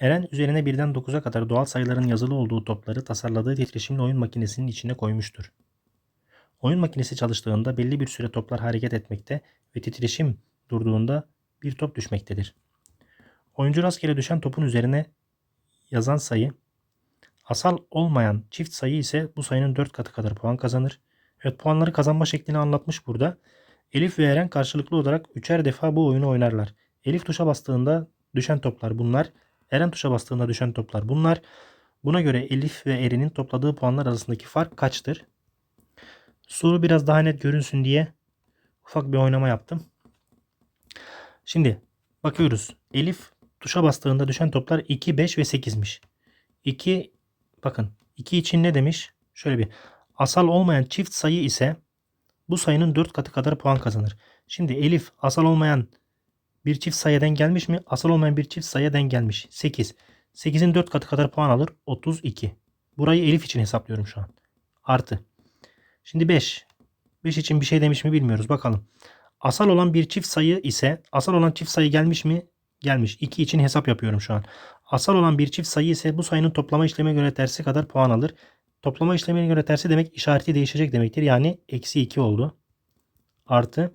Eren üzerine birden 9'a kadar doğal sayıların yazılı olduğu topları tasarladığı titreşimli oyun makinesinin içine koymuştur. Oyun makinesi çalıştığında belli bir süre toplar hareket etmekte ve titreşim durduğunda bir top düşmektedir. Oyuncu rastgele düşen topun üzerine yazan sayı, asal olmayan çift sayı ise bu sayının 4 katı kadar puan kazanır. Evet puanları kazanma şeklini anlatmış burada. Elif ve Eren karşılıklı olarak üçer defa bu oyunu oynarlar. Elif tuşa bastığında düşen toplar bunlar. Eren tuşa bastığında düşen toplar bunlar. Buna göre Elif ve Eren'in topladığı puanlar arasındaki fark kaçtır? Soru biraz daha net görünsün diye ufak bir oynama yaptım. Şimdi bakıyoruz. Elif tuşa bastığında düşen toplar 2, 5 ve 8'miş. 2 bakın 2 için ne demiş? Şöyle bir asal olmayan çift sayı ise bu sayının 4 katı kadar puan kazanır. Şimdi Elif asal olmayan bir çift sayıdan gelmiş mi? Asal olmayan bir çift sayıdan gelmiş. 8. 8'in 4 katı kadar puan alır. 32. Burayı Elif için hesaplıyorum şu an. Artı. Şimdi 5. 5 için bir şey demiş mi bilmiyoruz. Bakalım. Asal olan bir çift sayı ise asal olan çift sayı gelmiş mi? Gelmiş. 2 için hesap yapıyorum şu an. Asal olan bir çift sayı ise bu sayının toplama işlemine göre tersi kadar puan alır. Toplama işlemine göre tersi demek işareti değişecek demektir. Yani eksi 2 oldu. Artı.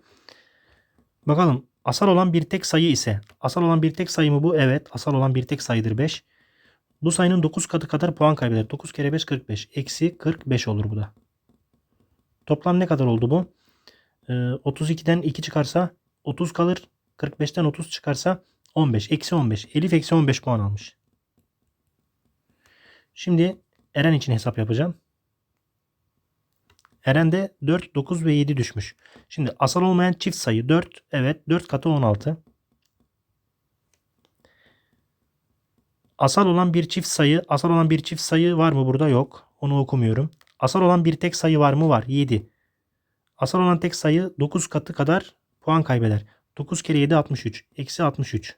Bakalım asal olan bir tek sayı ise asal olan bir tek sayı mı bu? Evet. Asal olan bir tek sayıdır 5. Bu sayının 9 katı kadar puan kaybeder. 9 kere 5 45. Eksi 45 olur bu da. Toplam ne kadar oldu bu? Ee, 32'den 2 çıkarsa 30 kalır. 45'ten 30 çıkarsa 15. Eksi 15. Elif eksi 15 puan almış. Şimdi Eren için hesap yapacağım. Eren'de 4, 9 ve 7 düşmüş. Şimdi asal olmayan çift sayı 4. Evet 4 katı 16. Asal olan bir çift sayı. Asal olan bir çift sayı var mı burada? Yok. Onu okumuyorum. Asal olan bir tek sayı var mı? Var. 7. Asal olan tek sayı 9 katı kadar puan kaybeder. 9 kere 7 63. Eksi 63.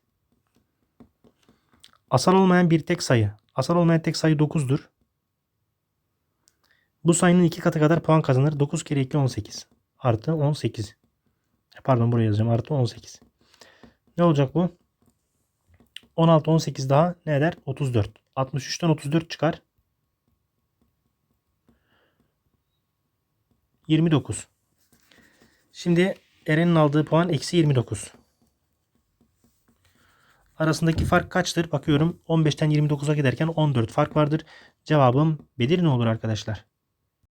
Asal olmayan bir tek sayı. Asal olmayan tek sayı 9'dur. Bu sayının 2 katı kadar puan kazanır. 9 kere 2 18. Artı 18. Pardon buraya yazacağım. Artı 18. Ne olacak bu? 16 18 daha ne eder? 34. 63'ten 34 çıkar. 29. Şimdi Eren'in aldığı puan eksi 29. Arasındaki fark kaçtır? Bakıyorum 15'ten 29'a giderken 14 fark vardır. Cevabım Bedir ne olur arkadaşlar?